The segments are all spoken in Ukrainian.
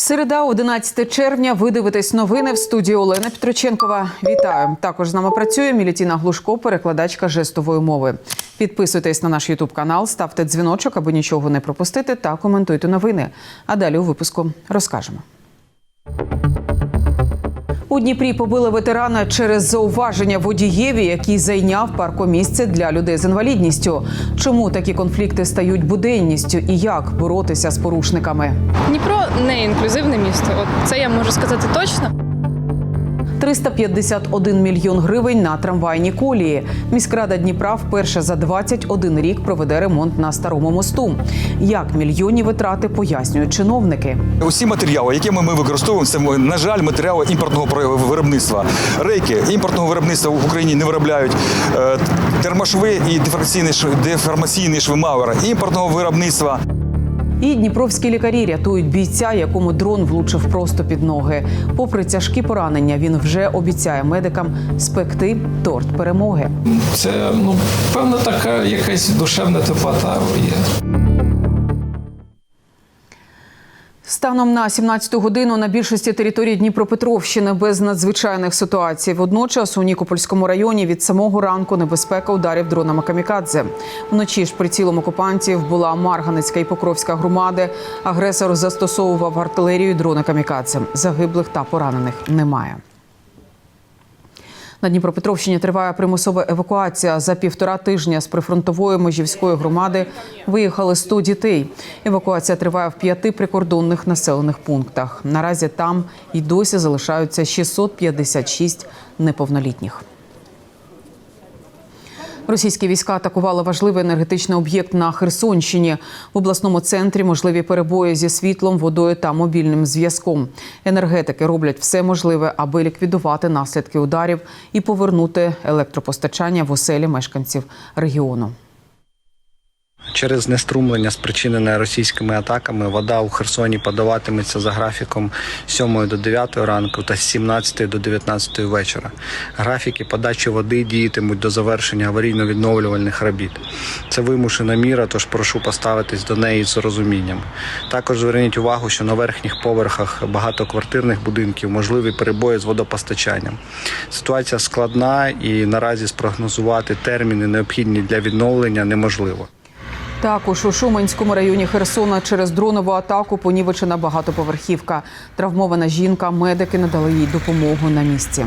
Середа, 11 червня. Ви дивитесь новини в студії Олена Петроченкова. Вітаю! Також з нами працює Мілітіна Глушко, перекладачка жестової мови. Підписуйтесь на наш Ютуб канал, ставте дзвіночок, аби нічого не пропустити, та коментуйте новини. А далі у випуску розкажемо. У Дніпрі побили ветерана через зауваження водієві, який зайняв паркомісце для людей з інвалідністю. Чому такі конфлікти стають буденністю і як боротися з порушниками? Дніпро не інклюзивне місто. От це я можу сказати точно. 351 мільйон гривень на трамвайні колії. Міськрада Дніпра вперше за 21 рік проведе ремонт на старому мосту. Як мільйонні витрати пояснюють чиновники. Усі матеріали, які ми використовуємо, це на жаль, матеріали імпортного виробництва. Рейки імпортного виробництва в Україні не виробляють. Е, Термошви і деформаційні шви, деформаційні шви Мауера імпортного виробництва. І дніпровські лікарі рятують бійця, якому дрон влучив просто під ноги. Попри тяжкі поранення, він вже обіцяє медикам спекти торт перемоги. Це ну певна така якась душевна теплота є. Станом на 17-ту годину на більшості територій Дніпропетровщини без надзвичайних ситуацій. Водночас у Нікопольському районі від самого ранку небезпека ударів дронами камікадзе. Вночі ж прицілом окупантів була Марганецька і Покровська громади. Агресор застосовував артилерію і дрони камікадзе. Загиблих та поранених немає. На Дніпропетровщині триває примусова евакуація. За півтора тижня з прифронтової межівської громади виїхали 100 дітей. Евакуація триває в п'яти прикордонних населених пунктах. Наразі там і досі залишаються 656 неповнолітніх. Російські війська атакували важливий енергетичний об'єкт на Херсонщині. В обласному центрі можливі перебої зі світлом, водою та мобільним зв'язком. Енергетики роблять все можливе, аби ліквідувати наслідки ударів і повернути електропостачання в оселі мешканців регіону. Через знеструмлення, спричинене російськими атаками, вода у Херсоні подаватиметься за графіком з 7 до 9 ранку та з 17 до 19 вечора. Графіки подачі води діятимуть до завершення аварійно-відновлювальних робіт. Це вимушена міра, тож прошу поставитись до неї з розумінням. Також зверніть увагу, що на верхніх поверхах багатоквартирних будинків можливі перебої з водопостачанням. Ситуація складна і наразі спрогнозувати терміни необхідні для відновлення неможливо. Також у Шуменському районі Херсона через дронову атаку понівечена багатоповерхівка. Травмована жінка, медики надали їй допомогу на місці.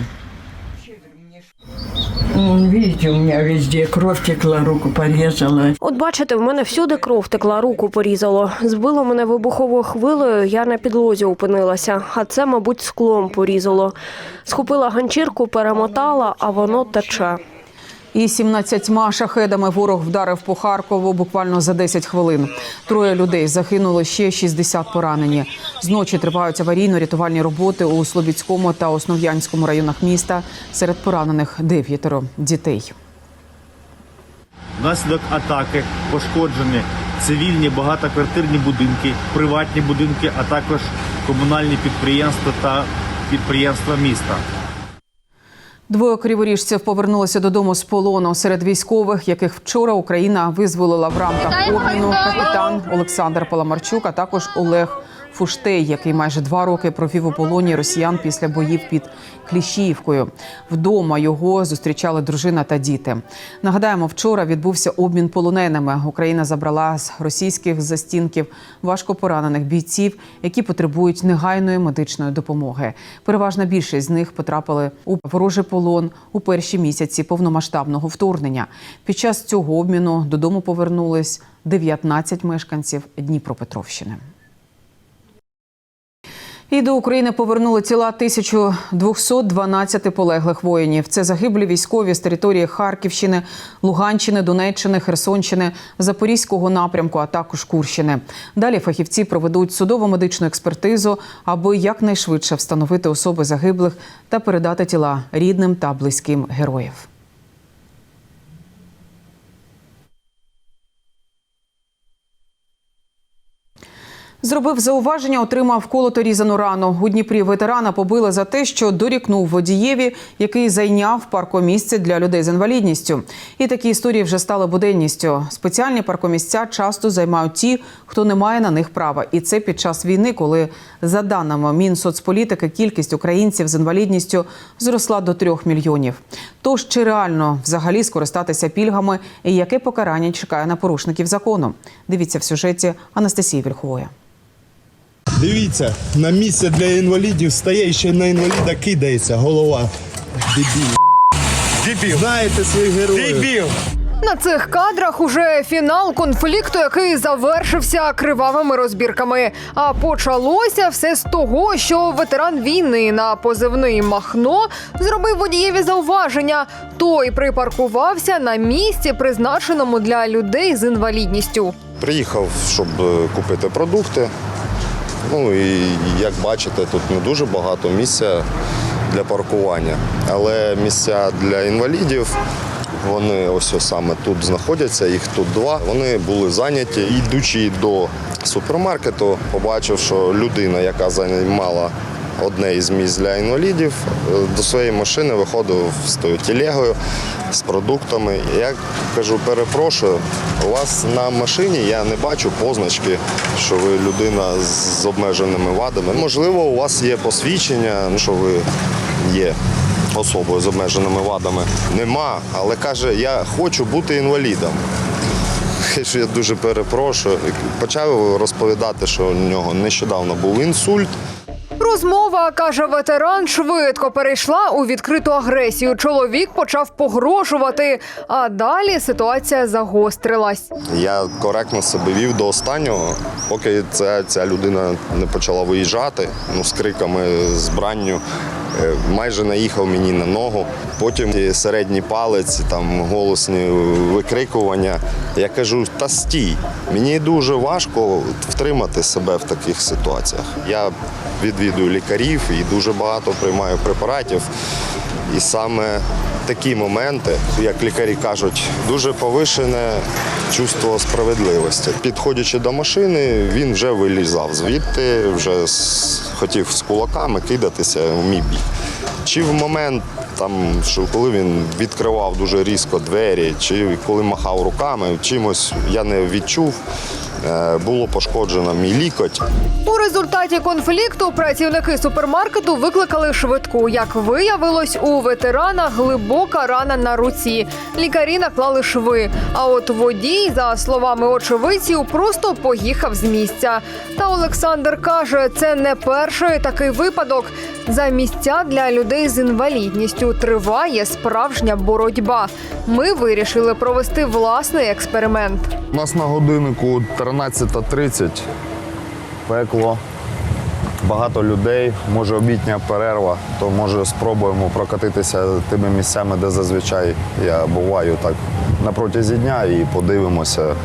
Видите, у меня везде кровь текла, руку порезала. От бачите, в мене всюди кров текла, руку порізало. Збило мене вибуховою хвилею, я на підлозі опинилася, а це, мабуть, склом порізало. Схопила ганчірку, перемотала, а воно тече. І 17 шахедами ворог вдарив по Харкову буквально за 10 хвилин. Троє людей загинули, ще 60 поранені. Зночі тривають аварійно-рятувальні роботи у Слобідському та Основ'янському районах міста. Серед поранених дев'ятеро дітей. Внаслідок атаки пошкоджені цивільні багатоквартирні будинки, приватні будинки, а також комунальні підприємства та підприємства міста. Двоє криворіжців повернулися додому з полону. Серед військових, яких вчора Україна визволила в рамках обміну капітан Олександр Паламарчук, а також Олег Фуштей, який майже два роки провів у полоні росіян після боїв під Кліщіївкою. Вдома його зустрічали дружина та діти. Нагадаємо, вчора відбувся обмін полоненими. Україна забрала з російських застінків важко поранених бійців, які потребують негайної медичної допомоги. Переважна більшість з них потрапили у ворожий полон у перші місяці повномасштабного вторгнення. Під час цього обміну додому повернулись 19 мешканців Дніпропетровщини. І до України повернули тіла 1212 полеглих воїнів. Це загиблі військові з території Харківщини, Луганщини, Донеччини, Херсонщини, Запорізького напрямку, а також Курщини. Далі фахівці проведуть судово-медичну експертизу, аби якнайшвидше встановити особи загиблих та передати тіла рідним та близьким героїв. Зробив зауваження, отримав колото різану рану. У Дніпрі ветерана побили за те, що дорікнув водієві, який зайняв паркомісце для людей з інвалідністю. І такі історії вже стали буденністю. Спеціальні паркомісця часто займають ті, хто не має на них права. І це під час війни, коли, за даними Мінсоцполітики, кількість українців з інвалідністю зросла до трьох мільйонів. Тож чи реально взагалі скористатися пільгами і яке покарання чекає на порушників закону? Дивіться в сюжеті Анастасії Вільхової. Дивіться, на місце для інвалідів стає і ще на інваліда кидається голова. Дебіл. Дебіл. Знаєте своїх героїв. Дебіл. На цих кадрах уже фінал конфлікту, який завершився кривавими розбірками. А почалося все з того, що ветеран війни на позивний Махно зробив водієві зауваження. Той припаркувався на місці, призначеному для людей з інвалідністю. Приїхав, щоб е, купити продукти. Ну і як бачите, тут не дуже багато місця для паркування. Але місця для інвалідів, вони ось саме тут знаходяться, їх тут два. Вони були зайняті. Йдучи до супермаркету, побачив, що людина, яка займала одне із місць для інвалідів, е, до своєї машини виходив з тою телегою з продуктами. Я кажу, перепрошую, у вас на машині я не бачу позначки, що ви людина з обмеженими вадами. Можливо, у вас є посвідчення, ну, що ви є особою з обмеженими вадами. Нема, але каже, я хочу бути інвалідом. Що я дуже перепрошую. Почав розповідати, що у нього нещодавно був інсульт. Розмова, каже ветеран, швидко перейшла у відкриту агресію. Чоловік почав погрожувати, а далі ситуація загострилась. Я коректно себе вів до останнього, поки ця, ця людина не почала виїжджати ну, з криками, з бранню. Е, Майже наїхав мені на ногу. Потім середній палець, там голосні викрикування. Я кажу, та стій. Мені дуже важко втримати себе в таких ситуаціях. Я відвідую лікарів і дуже багато приймаю препаратів. І саме такі моменти, як лікарі кажуть, дуже повишене чувство справедливості. Підходячи до машини, він вже вилізав звідти, вже хотів з кулаками кидатися в мій бік. Чи в момент, там, що коли він відкривав дуже різко двері, чи коли махав руками, чимось я не відчув. Е, Було пошкоджено мій лікоть. У результаті конфлікту працівники супермаркету викликали швидку. Як виявилось, у ветерана глибока рана на руці. Лікарі наклали шви. А от водій, за словами очевидців, просто поїхав з місця. Та Олександр каже, це не перший такий випадок. За місця для людей з інвалідністю триває справжня боротьба. Ми вирішили провести власний експеримент. У нас на годиннику 13.30. Пекло. Багато людей, може обідня перерва, то може спробуємо прокатитися тими місцями, де зазвичай я буваю так на протязі дня і подивимося,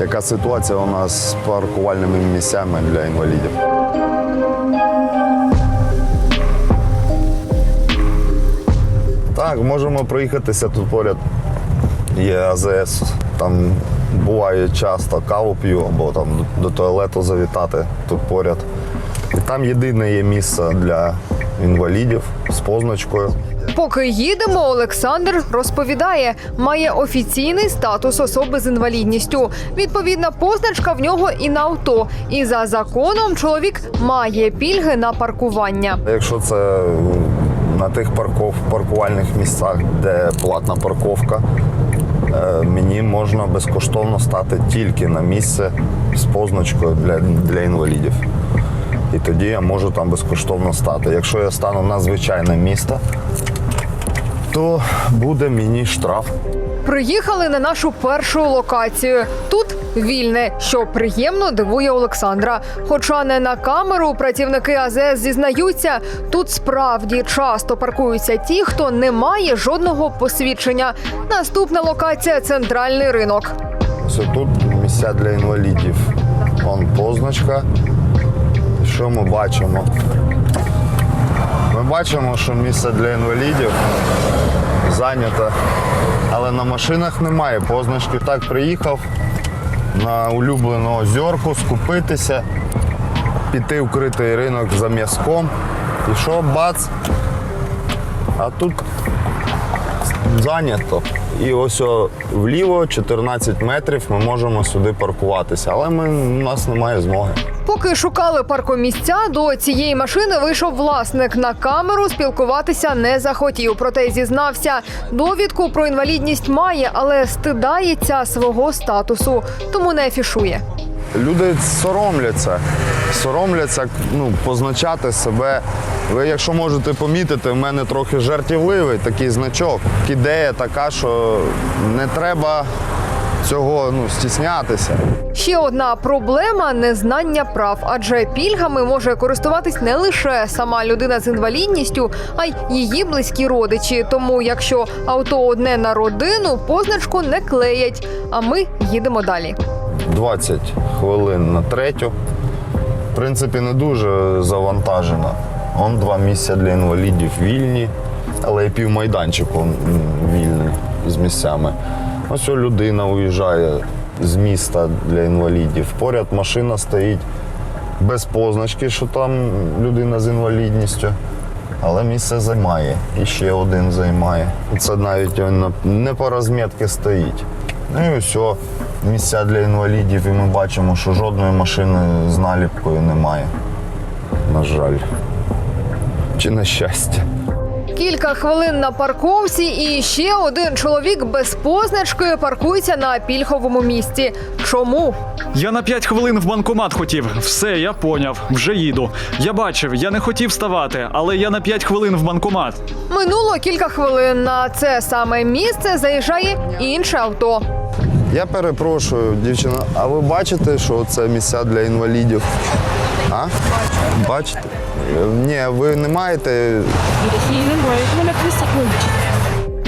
яка ситуація у нас з паркувальними місцями для інвалідів. Так, можемо проїхатися тут поряд. Є АЗС. Там буває часто каву п'ю або там до туалету завітати тут поряд. І там єдине є місце для інвалідів з позначкою. Поки їдемо, Олександр розповідає, має офіційний статус особи з інвалідністю. Відповідна позначка в нього і на авто. І за законом чоловік має пільги на паркування. Якщо це на тих парков, паркувальних місцях, де платна парковка, мені можна безкоштовно стати тільки на місце з позначкою для, для інвалідів. І тоді я можу там безкоштовно стати. Якщо я стану на звичайне місто, то буде мені штраф. Приїхали на нашу першу локацію. Тут вільне, що приємно дивує Олександра. Хоча не на камеру працівники АЗС зізнаються, тут справді часто паркуються ті, хто не має жодного посвідчення. Наступна локація центральний ринок. Ось тут місця для інвалідів. Вон позначка. Що ми бачимо? Ми бачимо, що місце для інвалідів зайнято, але на машинах немає позначки. Так приїхав на улюблену озерку скупитися. піти в критий ринок за м'язком. І що, бац? А тут зайнято. І ось о, вліво 14 метрів ми можемо сюди паркуватися, але ми, у нас немає змоги. Поки шукали паркомісця, до цієї машини вийшов власник. На камеру спілкуватися не захотів. Проте зізнався, довідку про інвалідність має, але стидається свого статусу, тому не афішує. Люди соромляться, соромляться ну, позначати себе. Ви, якщо можете помітити, в мене трохи жартівливий такий значок. Ідея така, що не треба цього ну, стіснятися. Ще одна проблема незнання прав, адже пільгами може користуватись не лише сама людина з інвалідністю, а й її близькі родичі. Тому, якщо авто одне на родину, позначку не клеять. А ми їдемо далі. 20 хвилин на третю. В принципі, не дуже завантажено. Он два місця для інвалідів вільні, але і півмайданчику вільний з місцями. Ось людина уїжджає з міста для інвалідів. Поряд машина стоїть без позначки, що там людина з інвалідністю. Але місце займає. І ще один займає. Це навіть не по розмітці стоїть. Ну і все, місця для інвалідів, і ми бачимо, що жодної машини з наліпкою немає. На жаль. Чи на щастя. Кілька хвилин на парковці, і ще один чоловік без позначки паркується на пільговому місці. Чому? Я на 5 хвилин в банкомат хотів. Все, я поняв. Вже їду. Я бачив, я не хотів ставати, але я на 5 хвилин в банкомат. Минуло кілька хвилин. На це саме місце заїжджає інше авто. Я перепрошую, дівчина, а ви бачите, що це місця для інвалідів? А? Бачите? Ні, ви не маєте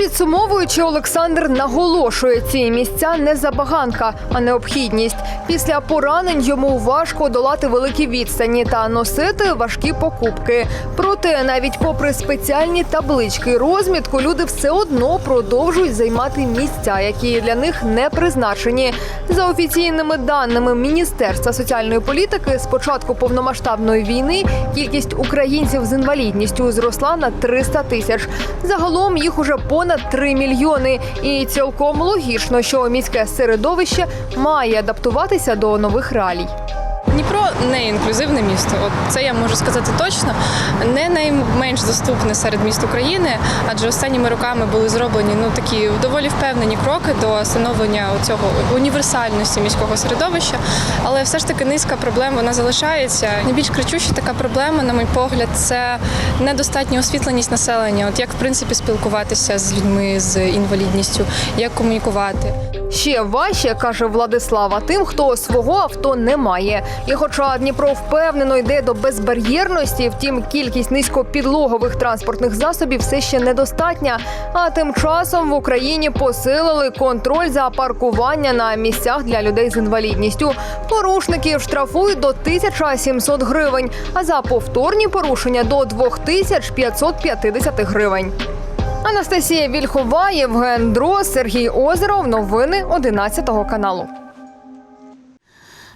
Підсумовуючи, Олександр наголошує, ці місця не забаганка, а необхідність. Після поранень йому важко долати великі відстані та носити важкі покупки. Проте, навіть попри спеціальні таблички розмітку, люди все одно продовжують займати місця, які для них не призначені. За офіційними даними Міністерства соціальної політики, з початку повномасштабної війни кількість українців з інвалідністю зросла на 300 тисяч. Загалом їх уже понад 3 мільйони. І цілком логічно, що міське середовище має адаптуватися до нових реалій. Не інклюзивне місто. От це я можу сказати точно. Не найменш доступне серед міст України, адже останніми роками були зроблені ну такі доволі впевнені кроки до становлення цього універсальності міського середовища. Але все ж таки низка проблем вона залишається. Найбільш кричуща така проблема, на мій погляд, це недостатня освітленість населення. От як в принципі спілкуватися з людьми з інвалідністю, як комунікувати. Ще важче, каже Владислава, тим, хто свого авто не має. І хоча Дніпро впевнено йде до безбар'єрності, втім кількість низькопідлогових транспортних засобів все ще недостатня. А тим часом в Україні посилили контроль за паркування на місцях для людей з інвалідністю. Порушників штрафують до 1700 гривень, а за повторні порушення до 2550 гривень. Анастасія Вільхова, Євген Дрос, Сергій Озеров. Новини 11 каналу.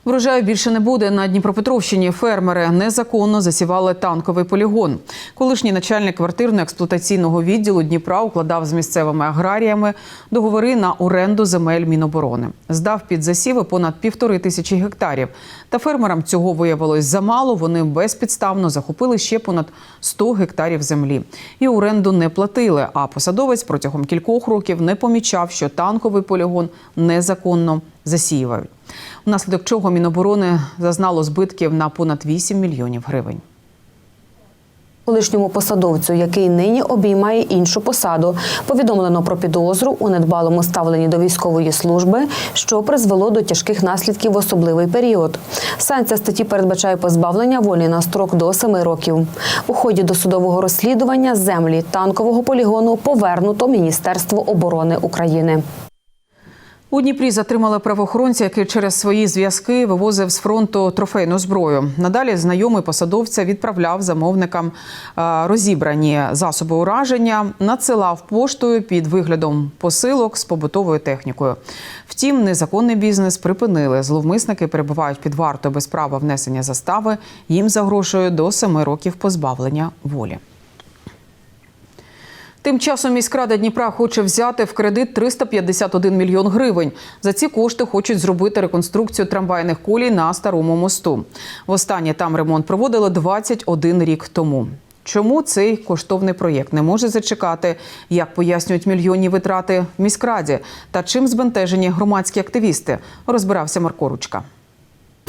Врожаю більше не буде на Дніпропетровщині. Фермери незаконно засівали танковий полігон. Колишній начальник квартирно-експлуатаційного відділу Дніпра укладав з місцевими аграріями договори на оренду земель Міноборони. Здав під засіви понад півтори тисячі гектарів. Та фермерам цього виявилось замало. Вони безпідставно захопили ще понад 100 гектарів землі. І оренду не платили. А посадовець протягом кількох років не помічав, що танковий полігон незаконно засіювають. Внаслідок чого Міноборони зазнало збитків на понад 8 мільйонів гривень. Колишньому посадовцю, який нині обіймає іншу посаду, повідомлено про підозру у недбалому ставленні до військової служби, що призвело до тяжких наслідків в особливий період. Санкція статті передбачає позбавлення волі на строк до 7 років. У ході досудового розслідування землі танкового полігону повернуто Міністерство оборони України. У Дніпрі затримали правоохоронця, який через свої зв'язки вивозив з фронту трофейну зброю. Надалі знайомий посадовця відправляв замовникам е, розібрані засоби ураження, надсилав поштою під виглядом посилок з побутовою технікою. Втім, незаконний бізнес припинили. Зловмисники перебувають під вартою без права внесення застави. Їм загрожує до семи років позбавлення волі. Тим часом міськрада Дніпра хоче взяти в кредит 351 мільйон гривень. За ці кошти хочуть зробити реконструкцію трамвайних колій на старому мосту. Востаннє там ремонт проводили 21 рік тому. Чому цей коштовний проєкт не може зачекати? Як пояснюють мільйонні витрати в міськраді та чим збентежені громадські активісти? Розбирався Марко Ручка.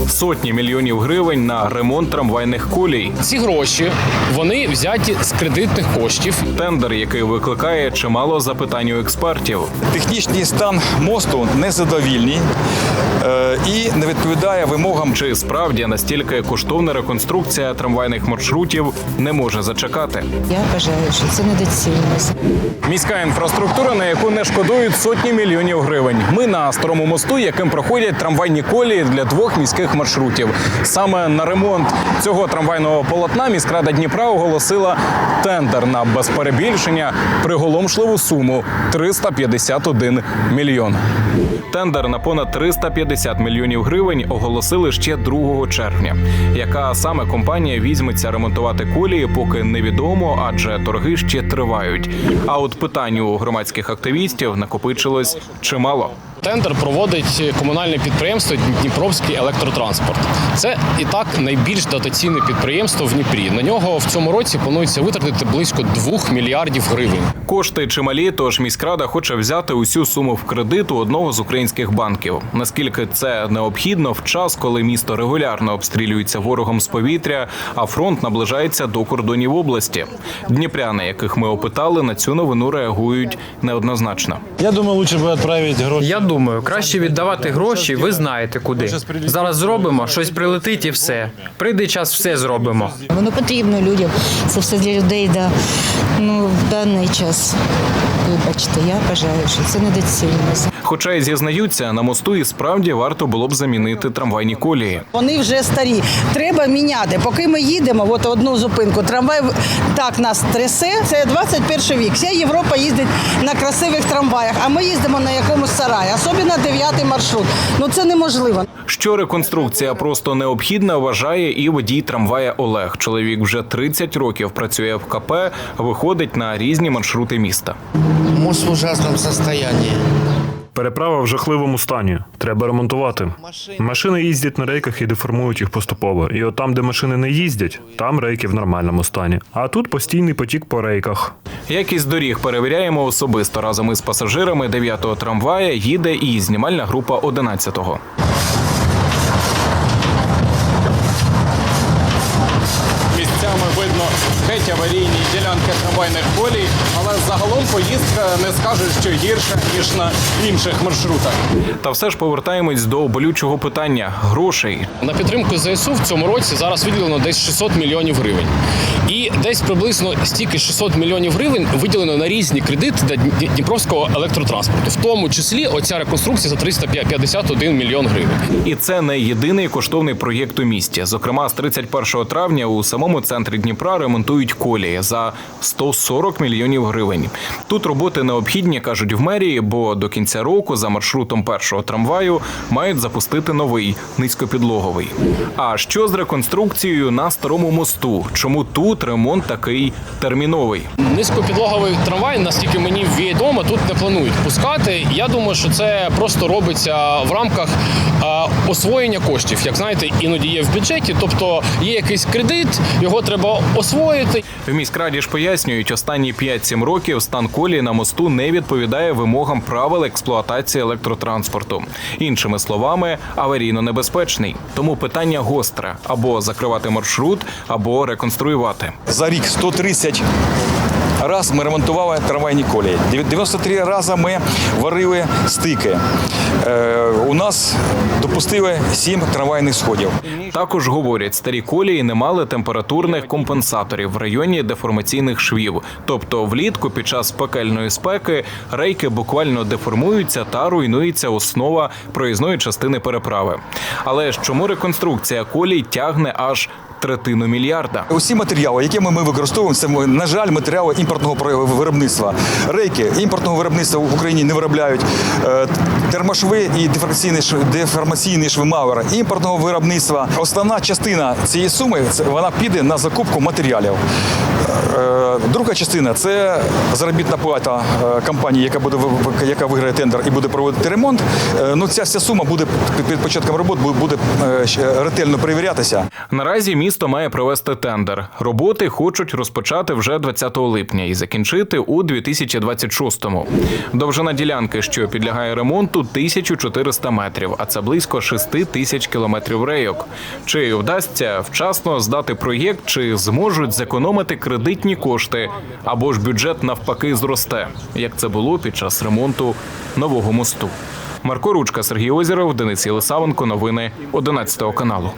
Сотні мільйонів гривень на ремонт трамвайних колій. Ці гроші вони взяті з кредитних коштів. Тендер, який викликає чимало запитань у експертів. Технічний стан мосту незадовільний е, і не відповідає вимогам. Чи справді настільки коштовна реконструкція трамвайних маршрутів не може зачекати? Я вважаю, що це недоцільно. Міська інфраструктура, на яку не шкодують сотні мільйонів гривень. Ми на старому мосту, яким проходять трамвайні колії для двох міських маршрутів. Саме на ремонт цього трамвайного полотна міськрада Дніпра оголосила тендер на без перебільшення приголомшливу суму 351 мільйон. Тендер на понад 350 мільйонів гривень оголосили ще 2 червня. Яка саме компанія візьметься ремонтувати колії, поки невідомо, адже торги ще тривають. А от питань у громадських активістів накопичилось чимало. Тендер проводить комунальне підприємство Дніпровський електротранспорт. Це і так найбільш дотаційне підприємство в Дніпрі. На нього в цьому році планується витратити близько 2 мільярдів гривень. Кошти чималі, тож міськрада хоче взяти усю суму в кредит у одного з українських банків. Наскільки це необхідно в час, коли місто регулярно обстрілюється ворогом з повітря, а фронт наближається до кордонів області. Дніпряни, яких ми опитали, на цю новину реагують неоднозначно. Я думаю, лучше би відправити гроші. Я думаю, краще віддавати гроші, ви знаєте куди. Зараз зробимо, щось прилетить і все. Прийде час, все зробимо. Воно потрібно людям. Це все для людей. Да. Ну, в даний час, вибачте, я вважаю, що це недоцільно. Хоча й зізнаються, на мосту і справді варто було б замінити трамвайні колії. Вони вже старі. Треба міняти. Поки ми їдемо, от одну зупинку, трамвай так нас трясе. Це 21 вік. Вся Європа їздить на красивих трамваях, а ми їздимо на якомусь сараї, особливо дев'ятий маршрут. Ну це неможливо. Що реконструкція просто необхідна, вважає і водій трамвая Олег. Чоловік вже 30 років працює в КП, виходить на різні маршрути міста. Мост в ужасному стані. Переправа в жахливому стані. Треба ремонтувати. Машини їздять на рейках і деформують їх поступово. І от там, де машини не їздять, там рейки в нормальному стані. А тут постійний потік по рейках. Якість доріг перевіряємо особисто. Разом із пасажирами 9-го трамвая їде і знімальна група 11-го. Геть аварійні ділянки трамвайних колій, але загалом поїздка не скажуть, що гірша ніж на інших маршрутах. Та все ж повертаємось до болючого питання грошей. На підтримку ЗСУ в цьому році зараз виділено десь 600 мільйонів гривень. І десь приблизно стільки 600 мільйонів гривень виділено на різні кредити для Дніпровського електротранспорту, в тому числі оця реконструкція за 351 мільйон гривень. І це не єдиний коштовний проєкт у місті. Зокрема, з 31 травня у самому центрі Дніпра ремонтують колії за 140 мільйонів гривень. Тут роботи необхідні, кажуть в мерії, бо до кінця року за маршрутом першого трамваю мають запустити новий низькопідлоговий. А що з реконструкцією на старому мосту? Чому тут ремонт такий терміновий? Низькопідлоговий трамвай, наскільки мені відомо, тут не планують пускати. Я думаю, що це просто робиться в рамках освоєння коштів. Як знаєте, іноді є в бюджеті, тобто є якийсь кредит, його треба освоїти. В міськраді ж пояснюють, останні 5-7 років стан колії на мосту не відповідає вимогам правил експлуатації електротранспорту. Іншими словами, аварійно небезпечний. Тому питання гостре: або закривати маршрут, або реконструювати. За рік 130 раз ми ремонтували трамвайні колії. 93 рази ми варили стики. Е, у нас допустили 7 трамвайних сходів. Також говорять, старі колії не мали температурних компенсаторів в районі деформаційних швів. Тобто влітку під час пекельної спеки рейки буквально деформуються та руйнується основа проїзної частини переправи. Але чому реконструкція колій тягне аж третину мільярда? Усі матеріали, які ми, використовуємо, це на жаль, матеріали імпортного виробництва. Рейки імпортного виробництва в Україні не виробляють. Е, Термошви і деформаційні шви Мауера імпортного виробництва. Основна частина цієї суми це вона піде на закупку матеріалів. Е, Друга частина це заробітна плата е, компанії, яка буде яка виграє тендер і буде проводити ремонт. Е, Ну ця вся сума буде під- початком робот буде- ретельно перевірятися. Наразі місто має провести тендер. Роботи хочуть розпочати вже 20 липня і закінчити у 2026-му. Довжина ділянки, що підлягає ремонту, 1400 метрів, а це близько 6 тисяч кілометрів рейок. Чи вдасться вчасно здати проєкт, чи зможуть зекономити кредитні кошти, або ж бюджет навпаки зросте, як це було під час ремонту нового мосту. Марко Ручка, Сергій Озеров, Денис Єлисавенко. Новини 11 каналу.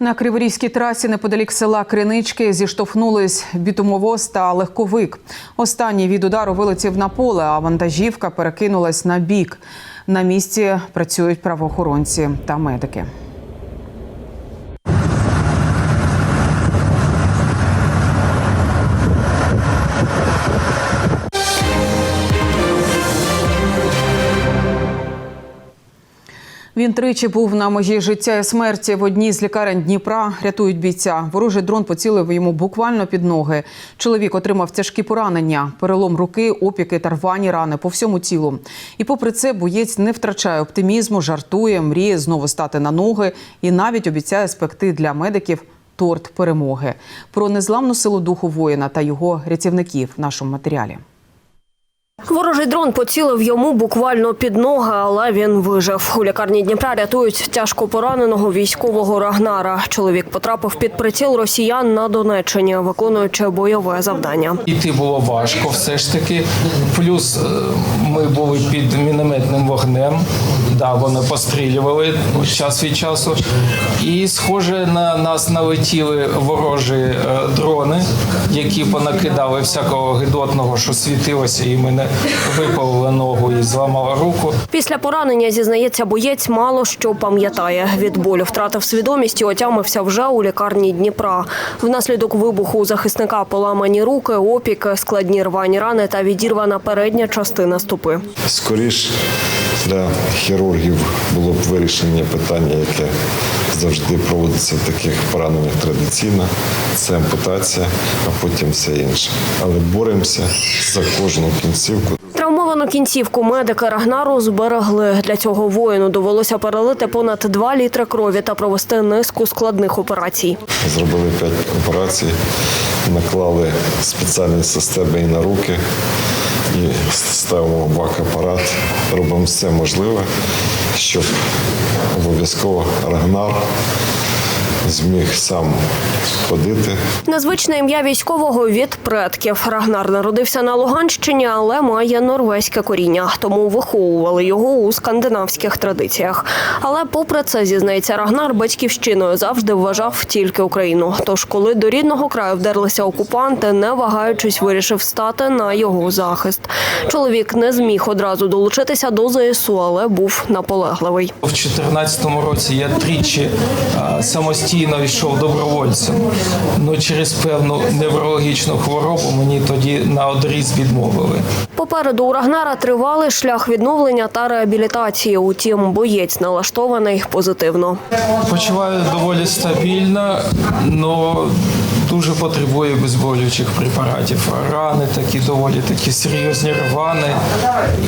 На Криворізькій трасі неподалік села Кринички зіштовхнулись бітумовоз та легковик. Останній від удару вилетів на поле, а вантажівка перекинулась на бік. На місці працюють правоохоронці та медики. Він тричі був на межі життя і смерті в одній з лікарень Дніпра. Рятують бійця. Ворожий дрон поцілив йому буквально під ноги. Чоловік отримав тяжкі поранення, перелом руки, опіки та рвані рани по всьому тілу. І попри це, боєць не втрачає оптимізму, жартує, мріє знову стати на ноги і навіть обіцяє спекти для медиків торт перемоги. Про незламну силу духу воїна та його рятівників в нашому матеріалі. Ворожий дрон поцілив йому буквально під ноги, але він вижив. У лікарні Дніпра рятують тяжко пораненого військового Рагнара. Чоловік потрапив під приціл росіян на Донеччині, виконуючи бойове завдання. Іти було важко, все ж таки. Плюс е, ми були під мінометним вогнем. Да, вони пострілювали час від часу. І, схоже, на нас налетіли ворожі е, дрони, які понакидали всякого гидотного, що світилося, і мене випалили ногу і зламала руку. Після поранення зізнається боєць, мало що пам'ятає. Від болю втратив свідомість і отямився вже у лікарні Дніпра. Внаслідок вибуху у захисника поламані руки, опіки, складні рвані рани та відірвана передня частина стопи. Скоріш для хірургів було б вирішення питання, яке завжди проводиться в таких пораненнях традиційно. Це ампутація, а потім все інше. Але боремося за кожну кінцівку. Травмовану кінцівку медики Рагнару зберегли. Для цього воїну довелося перелити понад 2 літри крові та провести низку складних операцій. Зробили п'ять операцій, наклали спеціальні системи і на руки, і ставимо бак-апарат. Робимо все можливе, щоб обов'язково Рагнар зміг сам ходити. Незвичне ім'я військового від предків. Рагнар народився на Луганщині, але має норвезьке коріння, тому виховували його у скандинавських традиціях. Але попри це, зізнається Рагнар, батьківщиною завжди вважав тільки Україну. Тож, коли до рідного краю вдерлися окупанти, не вагаючись, вирішив стати на його захист. Чоловік не зміг одразу долучитися до ЗСУ, але був наполегливий. У 2014 році я тричі а, самостійно йшов добровольцем. Ну через певну неврологічну хворобу мені тоді на одріз відмовили. Попереду у Рагнара тривалий шлях відновлення та реабілітації. Утім, боєць налаштований позитивно. Почуваю доволі стабільно, але дуже потребує безболючих препаратів. Рани такі доволі такі серйозні рвани,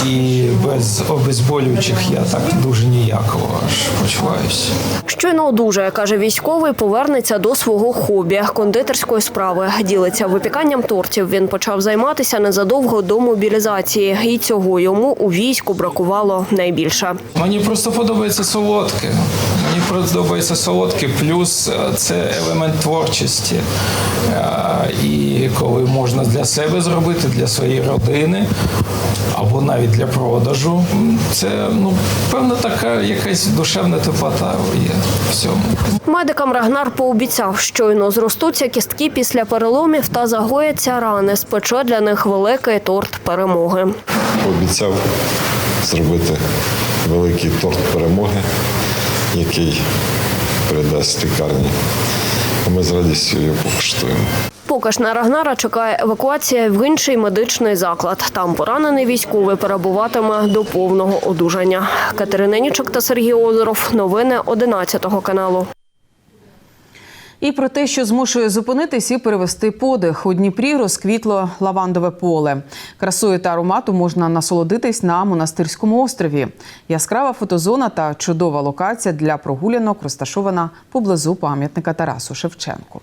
і без обезболюючих я так дуже ніяково аж почуваюся. Щойно одужає, каже військовий, повернеться до свого хобі кондитерської справи. Ділиться випіканням тортів. Він почав займатися незадовго до мобілізації, і цього йому у війську бракувало найбільше. Мені просто подобається солодке. Мені подобається солодке, плюс е, це елемент творчості. І коли можна для себе зробити, для своєї родини або навіть для продажу, це ну певна така якась душевна теплота є в цьому. Медикам Рагнар пообіцяв, щойно зростуться кістки після переломів та загояться рани. Спече для них великий торт перемоги. Пообіцяв зробити великий торт перемоги, який передасть лікарні. Ми з радістю її покуштуємо. Поки ж на Рагнара чекає евакуація в інший медичний заклад. Там поранений військовий перебуватиме до повного одужання. Катерина Нічок та Сергій Озеров. Новини 11 каналу. І про те, що змушує зупинитись і перевести подих. У Дніпрі розквітло лавандове поле. Красою та аромату можна насолодитись на монастирському острові. Яскрава фотозона та чудова локація для прогулянок розташована поблизу пам'ятника Тарасу Шевченку.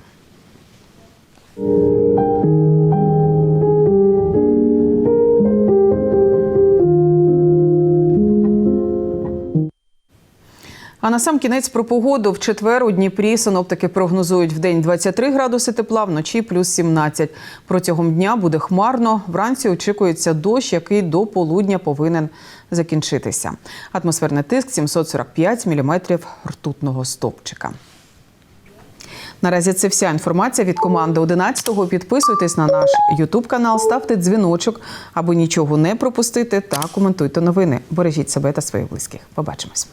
А на сам кінець про погоду в четвер у Дніпрі синоптики прогнозують в день 23 градуси тепла, вночі плюс 17. Протягом дня буде хмарно. Вранці очікується дощ, який до полудня повинен закінчитися. Атмосферний тиск 745 міліметрів ртутного стовпчика. Наразі це вся інформація від команди 11-го. Підписуйтесь на наш Ютуб канал, ставте дзвіночок, аби нічого не пропустити та коментуйте новини. Бережіть себе та своїх близьких. Побачимось.